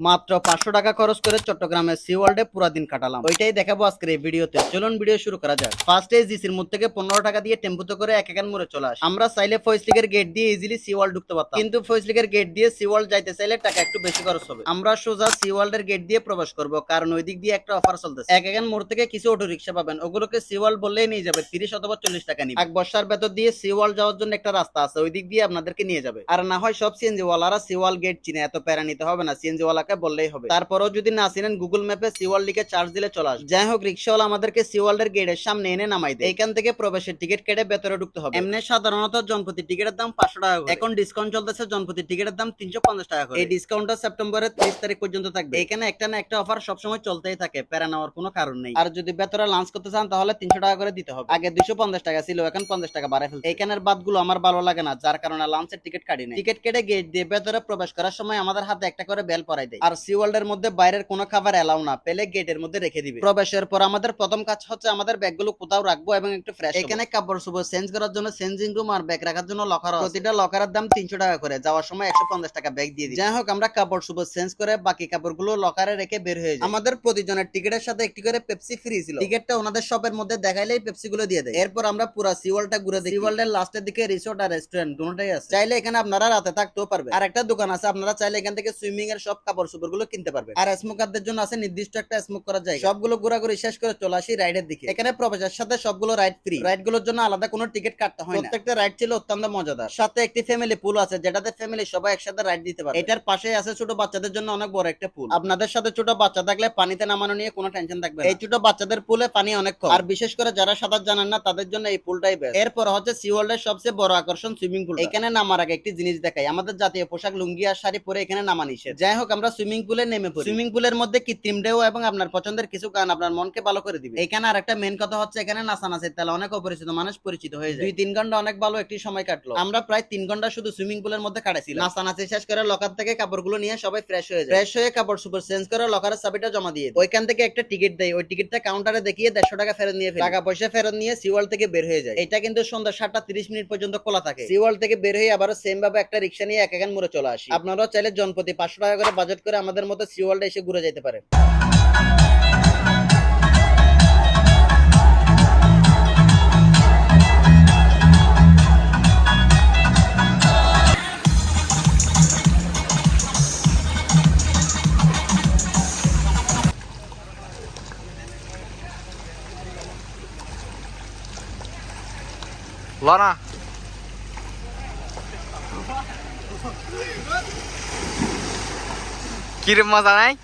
মাত্র পাঁচশো টাকা খরচ করে চট্টগ্রামের সি ওয়ার্ল্ডে পুরা দিন কাটালাম। ওইটাই দেখাবো আজকের এই ভিডিওতে। চলুন ভিডিও শুরু করা যাক। ফার্স্টে জিসির মোড় থেকে পনেরো টাকা দিয়ে টেম্পুতে করে এক একান মোড়ে চলে আসি। আমরা চাইলে ফয়েসলিগের গেট দিয়ে ইজিলি সি ওয়ার্ল্ড ঢুকতে পারতাম। কিন্তু ফয়েসলিগের গেট দিয়ে সি ওয়ার্ল্ড যাইতে চাইলে টাকা একটু বেশি খরচ হবে। আমরা সোজা সি ওয়ার্ল্ডের গেট দিয়ে প্রবেশ করব, কারণ ওই দিক দিয়ে একটা অফার চলতেছে। এক একান মোড় থেকে কিছু অটো রিক্সা পাবেন। ওগুলোকে সি ওয়ার্ল্ড বললেই নিয়ে যাবে, তিরিশ অথবা চল্লিশ টাকা নিবে। এক বর্ষার ভেতর দিয়ে সি ওয়ার্ল্ড যাওয়ার জন্য একটা রাস্তা আছে ওই দিক দিয়ে আপনাদেরকে নিয়ে যাবে। আর না হয় সব সিএনজি ওয়ালারা সি ওয়ার্ল্ড গেট চিনে, এত প্যারা নিতে হবে না। সিএনজি ওয়ালাকে বললেই হবে। তারপরেও যদি না চিনেন গুগল ম্যাপে সিওয়ার্ল্ড লিখে চার্জ দিলে চলে আসবে। যাই হোক রিক্সাওয়ালা আমাদেরকে সিওয়ার্ল্ডের গেটের সামনে এনে নামাই দেয়। এইখান থেকে প্রবেশের টিকিট কেটে ভেতরে ঢুকতে হবে। এমনি সাধারণত জনপ্রতি টিকিটের দাম পাঁচশো টাকা। এখন ডিসকাউন্ট চলতেছে জনপ্রতি টিকিটের দাম তিনশো পঞ্চাশ টাকা করে। এই ডিসকাউন্টটা সেপ্টেম্বরের ত্রিশ তারিখ পর্যন্ত থাকবে। এখানে একটা না একটা অফার সবসময় চলতেই থাকে প্যারা নেওয়ার কোনো কারণ নেই। আর যদি ভেতরে লাঞ্চ করতে চান তাহলে তিনশো টাকা করে দিতে হবে। আগে দুশো পঞ্চাশ টাকা ছিল এখন পঞ্চাশ টাকা বাড়ায় ফেলছে। এইখানের বাদগুলো আমার ভালো লাগে না যার কারণে লাঞ্চের টিকিট কাটি নেই। টিকিট কেটে গেট দিয়ে ভেতরে প্রবেশ করার সময় আমাদের হাতে একটা করে বেল পরাই দেয়। আর সি ওয়ার্ল্ডের মধ্যে বাইরের কোনো খাবার এলাও না। পেলে গেটের মধ্যে রেখে দিবে। প্রবেশের পর আমাদের প্রথম কাজ হচ্ছে আমাদের ব্যাগগুলো কোথাও রাখব এবং একটু ফ্রেশ এখানে কাপড় চোপড় চেঞ্জ করার জন্য চেঞ্জিং রুম আর ব্যাগ রাখার জন্য লকার প্রতিটা লকারের দাম তিনশো টাকা করে। যাওয়ার সময় একশো পঞ্চাশ টাকা ব্যাগ দিয়ে দিই যাই হোক আমরা কাপড় চোপড় চেঞ্জ করে বাকি কাপড়গুলো লকারে রেখে বের হয়ে যায় আমাদের প্রতিজনের টিকিটের সাথে একটি করে পেপসি ফ্রি ছিল। টিকিটটা ওনাদের শপের মধ্যে দেখাইলেই পেপসি গুলো দিয়ে দেয়। এরপর আমরা পুরো সিওয়ালটা ঘুরে দেখি। সিওয়ালের লাস্টের দিকে রিসোর্ট আর রেস্টুরেন্ট দুটোটাই আছে। চাইলে এখানে আপনারা রাতে থাকতেও পারবে আর একটা দোকান আছে আপনারা চাইলে এখান থেকে সুইমিং এর সব কাপড় চোপড়গুলো কিনতে পারবে। আর স্মোকারদের জন্য আছে নির্দিষ্ট একটা স্মোক করার জায়গা। সবগুলো ঘোরাঘুরি শেষ করে চলে আসি রাইডের দিকে। এখানে প্রবেশের সাথে সবগুলো রাইড ফ্রি রাইডগুলোর জন্য আলাদা কোনো টিকিট কাটতে হয় না। প্রত্যেকটা রাইড ছিল অত্যন্ত মজাদার। সাথে একটি ফ্যামিলি পুল আছে যেটাতে ফ্যামিলি সবাই একসাথে রাইড দিতে পারে এটার পাশে আছে ছোট বাচ্চাদের জন্য অনেক বড় একটা পুল আপনাদের সাথে ছোট বাচ্চা থাকলে পানিতে নামানো নিয়ে কোনো টেনশন থাকবে না। এই ছোট বাচ্চাদের পুলে পানি অনেক কম। আর বিশেষ করে যারা সাঁতার জানেন না তাদের জন্য এই পুলটাই বেস্ট এরপর হচ্ছে সি ওয়ার্ল্ডের সবচেয়ে বড় আকর্ষণ সুইমিং পুল এখানে নামার আগে একটি জিনিস দেখাই। আমাদের জাতীয় পোশাক লুঙ্গি আর শাড়ি পরে এখানে নামা নিষেধ। যাই হোক আমরা সুইমিং পুলে নেমে পড়ি। সুইমিং পুলের মধ্যে কৃত্রিম ঢেউ এবং আপনার পছন্দের কিছু গান আপনার মনকে ভালো করে দিবে। এখানে আর একটা মেন কথা হচ্ছে এখানে নাচানাচির তাহলে অনেক অপরিচিত মানুষ পরিচিত হয়ে যায়। দুই তিন ঘণ্টা অনেক ভালো একটি সময় কাটলো। আমরা প্রায় তিন ঘণ্টা শুধু সুইমিং পুলের মধ্যে কাটাইছিলাম। নাচানাচি শেষ করে লকার থেকে কাপড়গুলো নিয়ে সবাই ফ্রেশ হয়ে যায়। ফ্রেশ হয়ে কাপড় সুপর চেঞ্জ করে লকারের চাবিটা জমা দিয়ে ওইখান থেকে একটা টিকিট দেয়। ওই টিকিটটা কাউন্টারে দেখিয়ে দেড়শো টাকা ফেরত নিয়ে টাকা পয়সা ফেরত নিয়ে সিওয়াল থেকে বের হয়ে যায়। এটা কিন্তু সন্ধ্যা সাতটা তিরিশ মিনিট পর্যন্ত খোলা থাকে। সিওয়াল থেকে বের হয়ে আবার সেম ভাবে একটা রিক্সা নিয়ে এক একান মোড়ে চলে আসি। আপনারাও চাইলে জনপতি পাঁচশো টাকা করে বাজেট করে আমাদের মতো সি সিওয়ালটা এসে ঘুরে যেতে পারেন 昼間じゃない